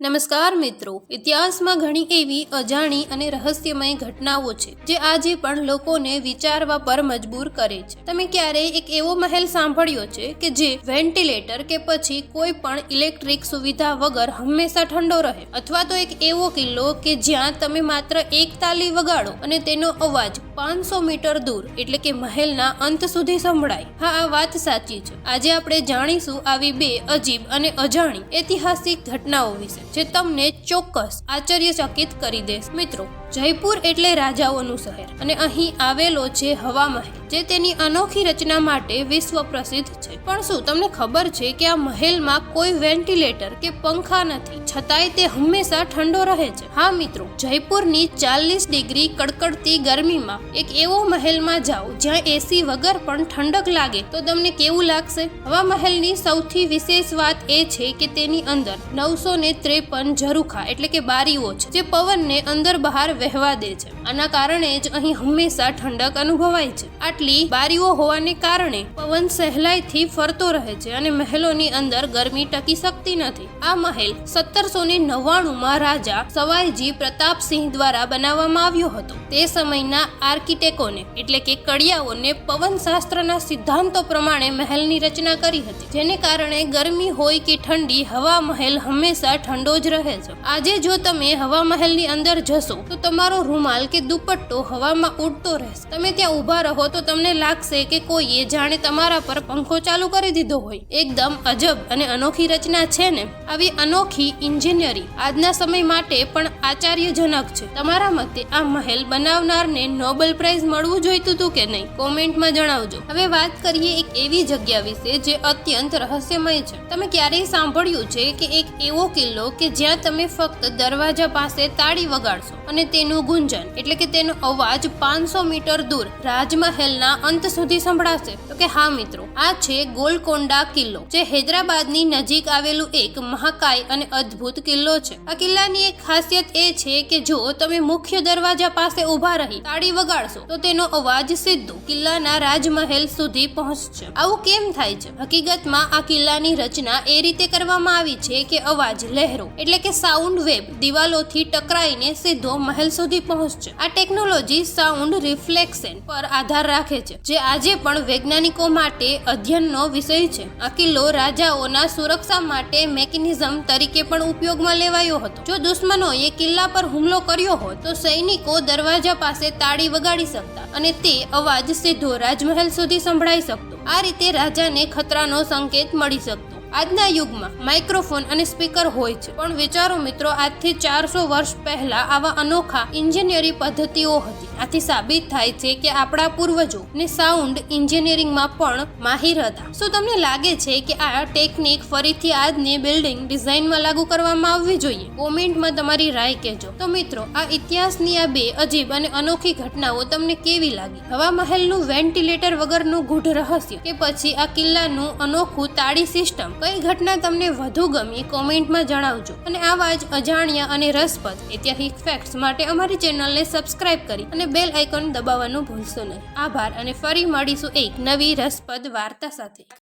નમસ્કાર મિત્રો, ઇતિહાસમાં ઘણી એવી અજાણી અને રહસ્યમય ઘટનાઓ છે, જે આજે પણ લોકોને વિચારવા પર મજબૂર કરે છે. તમે ક્યારેય એક એવો મહેલ સાંભળ્યો છે કે જે વેન્ટિલેટર કે પછી કોઈ પણ ઇલેક્ટ્રિક સુવિધા વગર હંમેશા ઠંડો રહે? અથવા તો એક એવો કિલ્લો કે જ્યાં તમે માત્ર એક તાલી વગાડો અને તેનો અવાજ પાંચસો મીટર દૂર, એટલે કે મહેલના અંત સુધી સંભળાય. હા, આ વાત સાચી છે. આજે આપણે જાણીશું આવી બે અજીબ અને અજાણી ઐતિહાસિક ઘટનાઓ વિશે, જે તમને ચોક્કસ આશ્ચર્યચકિત કરી દેશ. મિત્રો જયપુર એટલે રાજાઓનું શહેર અને અહીં આવેલો છે હવા મહેલ જે તેની અનોખી રચના માટે વિશ્વ પ્રસિદ્ધ છે. પણ શું તમને ખબર છે કે આ મહેલમાં કોઈ વેન્ટિલેટર કે પંખા નથી? છતાંય તે હંમેશા ઠંડો રહે છે. હા મિત્રો, જયપુરની ચાલીસ ડિગ્રી કડકડતી ગરમીમાં એક એવો મહેલમાં જાઓ જ્યાં એસી વગર પણ ઠંડક લાગે. તો તમને કેવું લાગશે? હવા મહેલની સૌથી વિશેષ વાત એ છે કે તેની અંદર નવસો ને ત્રેપન ઝરૂખા એટલે કે બારીઓ છે, જે પવનને અંદર બહાર વહેવા દે છે. આના કારણે જ અહીં હંમેશા ઠંડક અનુભવાય છે. આટલી બારીઓ હોવાને કારણે પવન સહેલાઈથી ફરતો રહે છે અને મહેલોની અંદર ગરમી ટકી શકતી નથી. આ મહેલ સત્તરસો ને નવ્વાણુંમાં રાજા સવાઈજી પ્રતાપસિંહ દ્વારા બનાવવામાં આવ્યો હતો. તે સમયના આર્કિટેકોને, એટલે કે કડિયાઓને પવનશાસ્ત્રના સિદ્ધાંતો પ્રમાણે મહેલની રચના કરી હતી. જેને કારણે ગરમી હોય કે ઠંડી, હવા મહેલ હંમેશા ઠંડો જ રહે છે. આજે જો તમે હવા મહેલની અંદર જશો, તો તમારો રૂમાલ કે દુપટ્ટો હવામાં ઉડતો રહેશે. તમે ત્યાં ઊભા રહો તો તમને લાગશે કે કોઈએ જાણે તમારા પર પંખો ચાલુ કરી દીધો હોય. એકદમ અજબ અને અનોખી રચના છે ને. આવી અનોખી ઇન્જિનિયરિંગ આજના સમય માટે પણ આચાર્યજનક છે. તમારા મતે આ મહેલ બનાવનારને નોબેલ પ્રાઇઝ મળવું જોઈતું હતું કે નહીં? કોમેન્ટમાં જણાવજો. હવે વાત કરીએ એક એવી જગ્યા વિશે જે અત્યંત રહસ્યમય છે. તમે ક્યારેય સાંભળ્યું છે કે એક એવો કિલ્લો કે જ્યાં તમે ફક્ત દરવાજા પાસે તાળી વગાડશો? અને તેનું ગુંજન, એટલે કે તેનો અવાજ પાંચસો મીટર દૂર રાજમહેલના અંત સુધી સંભળાશે. તો કે હા મિત્રો, આ છે ગોલકોંડા કિલ્લો, જે હૈદરાબાદની નજીક આવેલું એક મહાકાય અને અદ્ભુત કિલ્લો છે. આ કિલ્લાની એક ખાસિયત એ છે કે જો તમે મુખ્ય દરવાજા પાસે ઊભા રહી તાળી વગાડશો, તો તેનો અવાજ સીધો કિલ્લાના રાજમહેલ સુધી પહોંચશે. આવું કેમ થાય છે? હકીકતમાં આ કિલ્લાની રચના એ રીતે કરવામાં આવી છે કે અવાજ લહેરો, એટલે કે સાઉન્ડ વેવ દિવાલોથી ટકરાઈને સીધો મહેલ સુધી પહોંચશે. આ ટેકનોલોજી સાઉન્ડ રિફ્લેક્શન પર આધાર રાખે છે, જે આજે પણ વૈજ્ઞાનિકો માટે અધ્યયનનો વિષય છે. આ કિલ્લો રાજાઓના સુરક્ષા માટે મેકેનિઝમ તરીકે પણ ઉપયોગમાં લેવાયો હતો. જો દુશ્મનોએ કિલ્લા પર હુમલો કર્યો હોત, તો સૈનિકો દરવાજા પાસે તાળી વગાડી શકતા અને તે અવાજ સીધો રાજમહેલ સુધી સંભળાઈ શકતો. આ રીતે રાજાને ખતરાનો સંકેત મળી શકતો. આજના યુગમાં માઇક્રોફોન અને સ્પીકર હોય છે. પણ વિચારો મિત્રો, આજથી ચારસો વર્ષ પહેલા આવા અનોખા ઇન્જિનિયરિંગ પદ્ધતિઓ હતી. આથી સાબિત થાય છે કે આપણા પૂર્વજો ને સાઉન્ડ ઇન્જિનિયરિંગમાં પણ માહિર હતા. શું તમને લાગે છે કે આ ટેકનિક ફરીથી આજની બિલ્ડિંગ ડિઝાઇનમાં લાગુ કરવામાં આવવી જોઈએ? કોમેન્ટમાં તમારી રાય કહેજો. તો મિત્રો, આ ઇતિહાસની આ બે અજીબ અને અનોખી ઘટનાઓ તમને કેવી લાગી? હવા મહેલનું વેન્ટિલેટર વગરનું ગૂઢ રહસ્ય કે પછી આ કિલ્લાનું અનોખું તાળી સિસ્ટમ? કઈ ઘટના તમને વધુ ગમી કોમેન્ટમાં જણાવજો. અને આવા જ અજાણ્યા અને રસપ્રદ ઐતિહાસિક ફેક્ટ્સ માટે અમારી ચેનલને સબસ્ક્રાઇબ કરી અને બેલ આઇકોન દબાવવાનું ભૂલશો નહીં. આભાર અને ફરી મળીશું એક નવી રસપ્રદ વાર્તા સાથે.